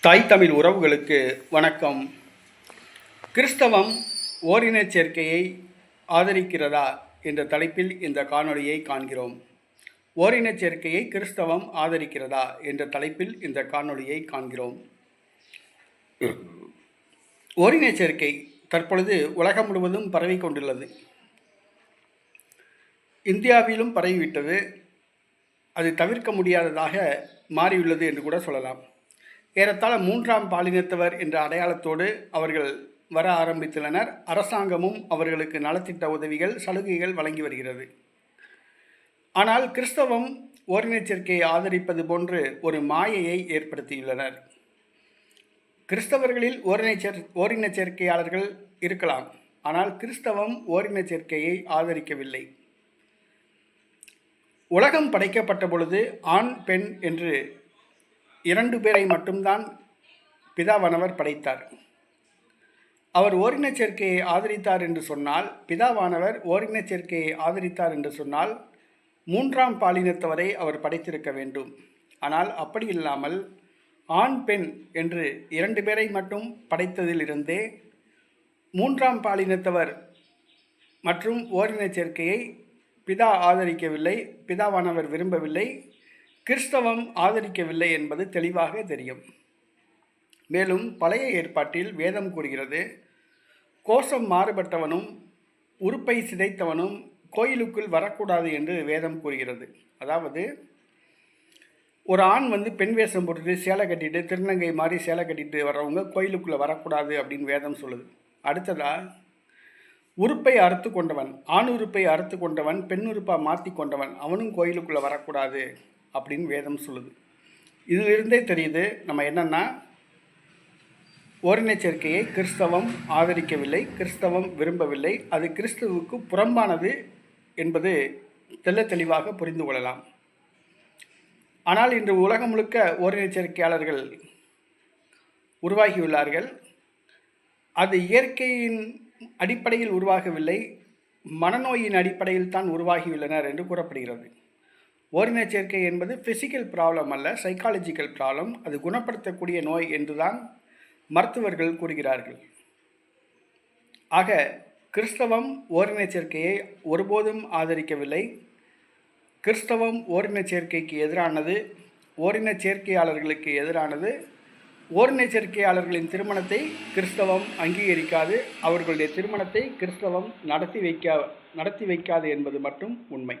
தாய் தமிழ் உறவுகளுக்கு வணக்கம். கிறிஸ்தவம் ஓரினச் சேர்க்கையை ஆதரிக்கிறதா என்ற தலைப்பில் இந்த காணொளியை காண்கிறோம். ஓரினச் சேர்க்கையை கிறிஸ்தவம் ஆதரிக்கிறதா என்ற தலைப்பில் இந்த காணொளியை காண்கிறோம். ஓரினச் சேர்க்கை தற்பொழுது உலகம் முழுவதும் பரவிக் கொண்டுள்ளது. இந்தியாவிலும் பரவிவிட்டது. அது தவிர்க்க முடியாததாக மாறியுள்ளது என்று கூட சொல்லலாம். ஏறத்தாழ மூன்றாம் பாலினத்தவர் என்ற அடையாளத்தோடு அவர்கள் வர ஆரம்பித்துள்ளனர். அரசாங்கமும் அவர்களுக்கு நலத்திட்ட உதவிகள் சலுகைகள் வழங்கி வருகிறது. ஆனால் கிறிஸ்தவம் ஓரினச்சேர்க்கையை ஆதரிப்பது போன்று ஒரு மாயையை ஏற்படுத்தியுள்ளனர். கிறிஸ்தவர்களில் ஓரினச்சேர் ஓரினச்சேர்க்கையாளர்கள் இருக்கலாம். ஆனால் கிறிஸ்தவம் ஓரினச்சேர்க்கையை ஆதரிக்கவில்லை. உலகம் படைக்கப்பட்ட பொழுது ஆண் பெண் என்று இரண்டு பேரை மட்டும்தான் பிதாவானவர் படைத்தார். அவர் ஓரின சேர்க்கையை ஆதரித்தார் என்று சொன்னால் பிதாவானவர் ஓரின சேர்க்கையை ஆதரித்தார் என்று சொன்னால் மூன்றாம் பாலினத்தவரை அவர் படைத்திருக்க வேண்டும். ஆனால் அப்படி இல்லாமல் ஆண் பெண் என்று இரண்டு பேரை மட்டும் படைத்ததிலிருந்தே மூன்றாம் பாலினத்தவர் மற்றும் ஓரின சேர்க்கையை பிதா ஆதரிக்கவில்லை பிதாவானவர் விரும்பவில்லை கிறிஸ்தவம் ஆதரிக்கவில்லை என்பது தெளிவாக தெரியும். மேலும் பழைய ஏற்பாட்டில் வேதம் கூறுகிறது கோஷம் மாறுபட்டவனும் உறுப்பை சிதைத்தவனும் கோயிலுக்குள் வரக்கூடாது என்று வேதம் கூறுகிறது. அதாவது ஒரு ஆண் வந்து பெண் வேஷம் போட்டுட்டு சேலை கட்டிட்டு திருநங்கை மாதிரி சேலை கட்டிட்டு வர்றவங்க கோயிலுக்குள்ளே வரக்கூடாது அப்படின்னு வேதம் சொல்லுது. அடுத்ததாக உறுப்பை அறுத்து கொண்டவன் ஆண் உறுப்பை அறுத்து கொண்டவன் பெண் உறுப்பாக மாற்றி கொண்டவன் அவனும் கோயிலுக்குள்ளே வரக்கூடாது. அப்படின்னு வேதம் சொல்லுது. இதிலிருந்தே தெரியுது நம்ம என்னென்னா ஓரினச் சேர்க்கையை கிறிஸ்தவம் ஆதரிக்கவில்லை கிறிஸ்தவம் விரும்பவில்லை அது கிறிஸ்துவுக்கு புறம்பானது என்பது தெள்ள தெளிவாக புரிந்து கொள்ளலாம். ஆனால் இன்று உலகம் முழுக்க ஓரினச் சேர்க்கையாளர்கள் உருவாகியுள்ளார்கள். அது இயற்கையின் அடிப்படையில் உருவாகவில்லை மனநோயின் அடிப்படையில் தான் உருவாகியுள்ளனர் என்று கூறப்படுகிறது. ஓரினச் சேர்க்கை என்பது ஃபிசிக்கல் ப்ராப்ளம் அல்ல சைக்காலஜிக்கல் ப்ராப்ளம் அது குணப்படுத்தக்கூடிய நோய் என்றுதான் மருத்துவர்கள் கூறுகிறார்கள். ஆக கிறிஸ்தவம் ஓரினச் சேர்க்கையை ஒருபோதும் ஆதரிக்கவில்லை. கிறிஸ்தவம் ஓரின சேர்க்கைக்கு எதிரானது ஓரினச் சேர்க்கையாளர்களுக்கு எதிரானது. ஓரினச் சேர்க்கையாளர்களின் திருமணத்தை கிறிஸ்தவம் அங்கீகரிக்காது அவர்களுடைய திருமணத்தை கிறிஸ்தவம் நடத்தி வைக்க நடத்தி வைக்காது என்பது மட்டும் உண்மை.